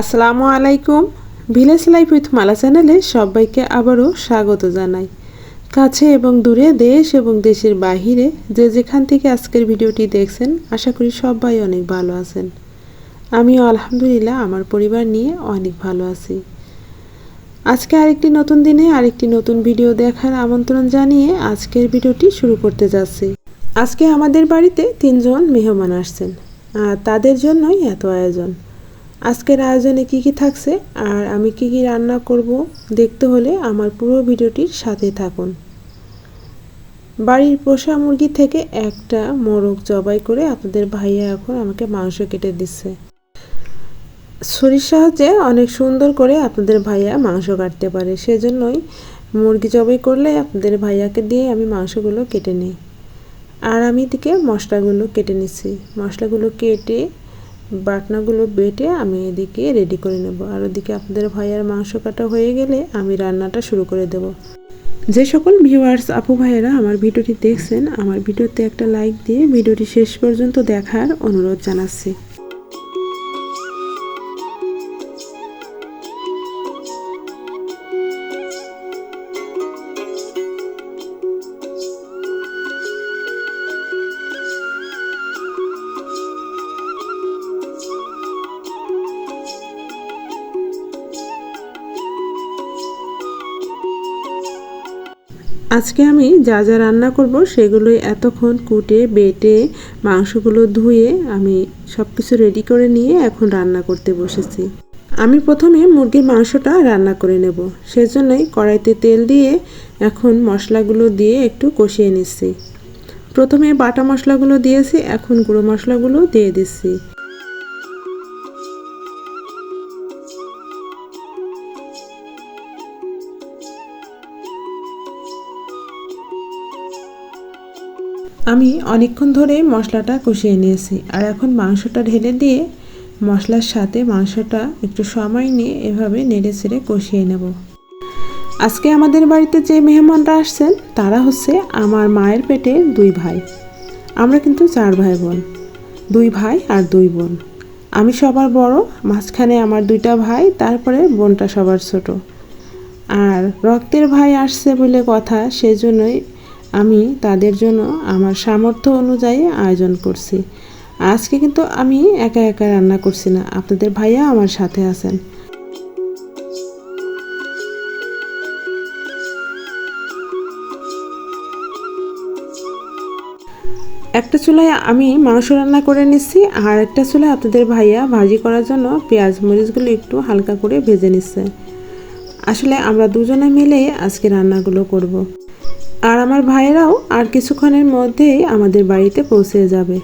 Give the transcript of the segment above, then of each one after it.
আসসালামু আলাইকুম। Village life with মালা চ্যানেলে সবাইকে আবারও স্বাগত জানাই। কাছে এবং দূরে দেশ এবং দেশের বাহিরে যে যেখান থেকে আজকের ভিডিওটি দেখছেন, আশা করি সবাই অনেক ভালো আছেন। আমিও আলহামদুলিল্লাহ আমার পরিবার নিয়ে অনেক ভালো আছি। আজকে আরেকটি নতুন দিনে আরেকটি নতুন ভিডিও দেখার আমন্ত্রণ জানিয়ে আজকের ভিডিওটি শুরু করতে যাচ্ছি। আজকে আমাদের বাড়িতে তিনজন মেহমান আসছেন, আর তাদের জন্যই এত আয়োজন। আজকের আয়োজনে কি কি থাকছে আর আমি কি কি রান্না করব দেখতে হলে আমার পুরো ভিডিওটির সাথে থাকুন। বাড়ির পোষা মুরগি থেকে একটা মোরগ জবাই করে আপনাদের ভাইয়া এখন আমাকে মাংস কেটে দিচ্ছে। ছুরির সাহায্যে অনেক সুন্দর করে আপনাদের ভাইয়া মাংস কাটতে পারে, সেজন্যই মুরগি জবাই করলে আপনাদের ভাইয়াকে দিয়ে আমি মাংসগুলো কেটে নিই। আর আমি দিকে মশলাগুলো কেটে নিচ্ছি। মশলাগুলো কেটে বাটনাগুলো বেটে আমি এদিকে রেডি করে নেব। আর ওদিকে আপনাদের ভাইয়ার মাংস কাটা হয়ে গেলে আমি রান্নাটা শুরু করে দেব। যে সকল ভিউয়ার্স আপু ভাইয়েরা আমার ভিডিওটি দেখছেন, আমার ভিডিওতে একটা লাইক দিয়ে ভিডিওটি শেষ পর্যন্ত দেখার অনুরোধ জানাচ্ছি। আজকে আমি যা যা রান্না করব সেগুলোই এতক্ষণ কুটে, বেটে, মাংসগুলো ধুয়ে আমি সব কিছু রেডি করে নিয়ে এখন রান্না করতে বসেছি। আমি প্রথমে মুরগির মাংসটা রান্না করে নেব। সেজন্যই কড়াইতে তেল দিয়ে এখন মশলাগুলো দিয়ে একটু কষিয়ে নিচ্ছি। প্রথমে বাটা মশলাগুলো দিয়েছি, এখন গুঁড়ো মশলাগুলো দিয়ে দিচ্ছি। আমি অনেকক্ষণ ধরে মশলাটা কষিয়ে নিয়েছি আর এখন মাংসটা ঢেলে দিয়ে মশলার সাথে মাংসটা একটু সময় নিয়ে এভাবে নেড়ে ছেড়ে কষিয়ে নেব। আজকে আমাদের বাড়িতে যে মেহমানরা আসছেন, তারা হচ্ছে আমার মায়ের পেটে দুই ভাই। আমরা কিন্তু চার ভাই বোন, দুই ভাই আর দুই বোন। আমি সবার বড়, মাঝখানে আমার দুইটা ভাই, তারপরে বোনটা সবার ছোট। আর রক্তের ভাই আসছে বলে কথা, সেজন্যই আমি তাদের জন্য আমার সামর্থ্য অনুযায়ী আয়োজন করছি। আজকে কিন্তু আমি একা একা রান্না করছি না। আপনাদের ভাইয়া আমার সাথে আছেন। একটা চুলায় আমি মাংস রান্না করে নিচ্ছি, আর একটা চুলায় আপনাদের ভাইয়া ভাজি করার জন্য পেঁয়াজ মরিচগুলো একটু হালকা করে ভেজে নিচ্ছে। আসলে আমরা দুজনে মিলে আজকে রান্নাগুলো করব। আর আমার ভাইয়েরাও আর কিছুক্ষণের মধ্যেই আমাদের বাড়িতে পৌঁছে যাবে।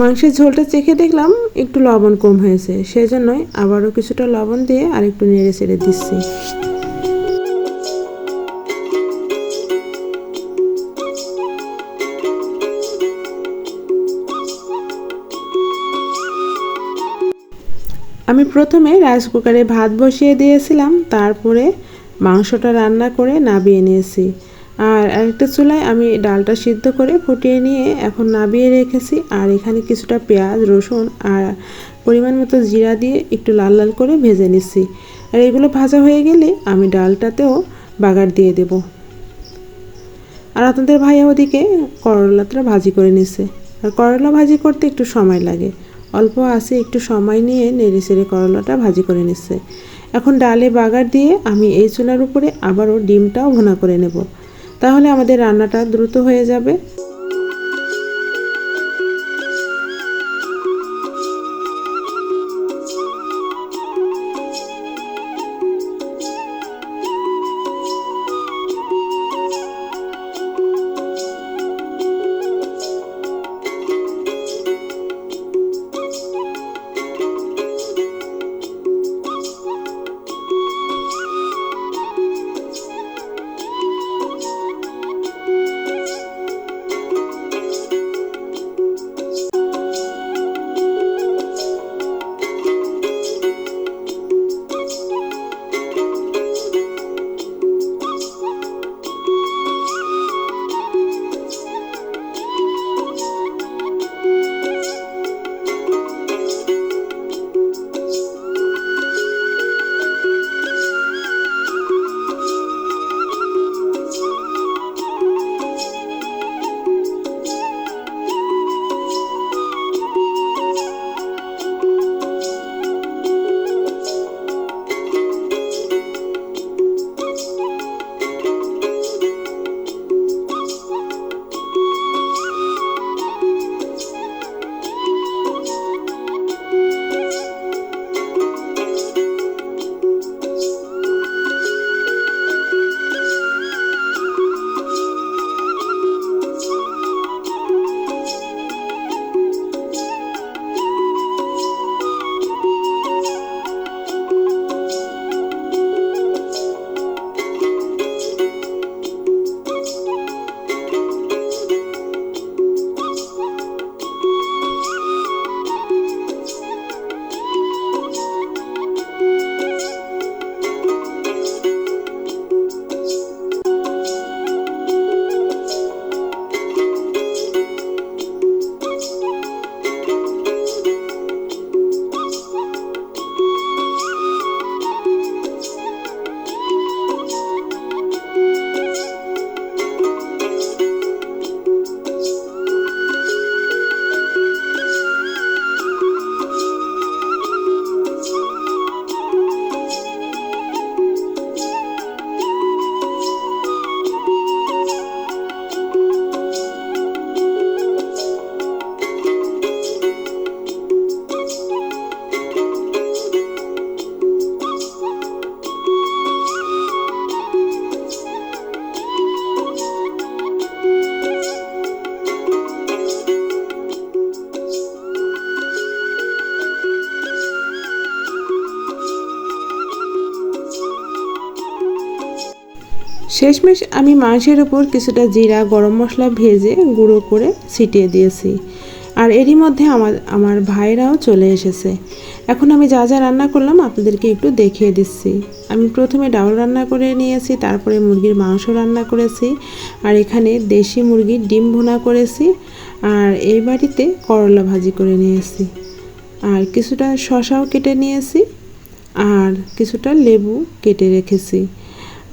মাংসের ঝোলটা চেখে দেখলাম একটু লবণ কম হয়েছে সেই জন্যই আবারও কিছুটা লবণ দিয়ে আর একটু নেড়ে চেড়ে দিচ্ছি। আমি প্রথমে রাইস কুকারে ভাত বসিয়ে দিয়েছিলাম, তারপরে মাংসটা রান্না করে নাবিয়ে নিয়েছি। আর আরেকটা চুলায় আমি ডালটা সিদ্ধ করে ফুটিয়ে নিয়ে এখন নাবিয়ে রেখেছি। আর এখানে কিছুটা পেঁয়াজ, রসুন আর পরিমাণ মতো জিরা দিয়ে একটু লাল লাল করে ভেজে নিচ্ছি। আর এগুলো ভাজা হয়ে গেলে আমি ডালটাতেও বাগার দিয়ে দেব। আর আপনাদের ভাইয়া ওদিকে করলাটা ভাজি করে নিচ্ছে। আর করলা ভাজি করতে একটু সময় লাগে। অল্প আসে একটু সময় নিয়ে নেড়ে চেড়ে করলাটা ভাজি করে নিচ্ছে। এখন ডালে বাগার দিয়ে আমি এই চুলার উপরে আবারও ডিমটাও ভোনা করে নেব। তাহলে আমাদের রান্নাটা দ্রুত হয়ে যাবে। শেষমেশ আমি মাংসের ওপর কিছুটা জিরা, গরম মশলা ভেজে গুঁড়ো করে ছিটিয়ে দিয়েছি। আর এরই মধ্যে আমার আমার ভাইরাও চলে এসেছে। এখন আমি যা যা রান্না করলাম আপনাদেরকে একটু দেখিয়ে দিচ্ছি। আমি প্রথমে ডাউল রান্না করে নিয়েছি, তারপরে মুরগির মাংস রান্না করেছি, আর এখানে দেশি মুরগির ডিম ভুনা করেছি, আর এই বাড়িতে করলা ভাজি করে নিয়েছি। আর কিছুটা শশাও কেটে নিয়েছি, আর কিছুটা লেবু কেটে রেখেছি।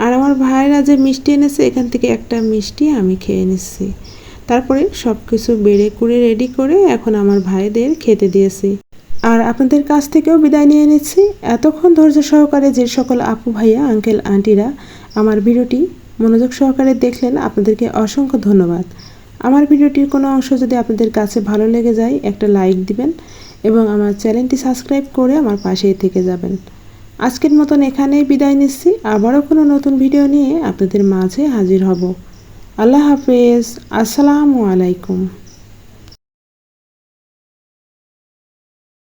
আর আমার ভাইরা যে মিষ্টি এনেছে, এখান থেকে একটা মিষ্টি আমি খেয়ে নিচ্ছি। তারপরে সব কিছু বেড়ে কুড়ে রেডি করে এখন আমার ভাইদের খেতে দিয়েছি। আর আপনাদের কাছ থেকেও বিদায় নিয়ে নিচ্ছি। এতক্ষণ ধৈর্য সহকারে যে সকল আপু ভাইয়া আঙ্কেল আন্টিরা আমার ভিডিওটি মনোযোগ সহকারে দেখলেন, আপনাদেরকে অসংখ্য ধন্যবাদ। আমার ভিডিওটির কোনো অংশ যদি আপনাদের কাছে ভালো লেগে যায়, একটা লাইক দিবেন এবং আমার চ্যানেলটি সাবস্ক্রাইব করে আমার পাশেই থেকে যাবেন। আজকের মতন এখানেই বিদায় নিচ্ছি। আবারও কোনো নতুন ভিডিও নিয়ে আপনাদের মাঝে হাজির হব। আল্লাহ হাফেজ। আসসালামু আলাইকুম।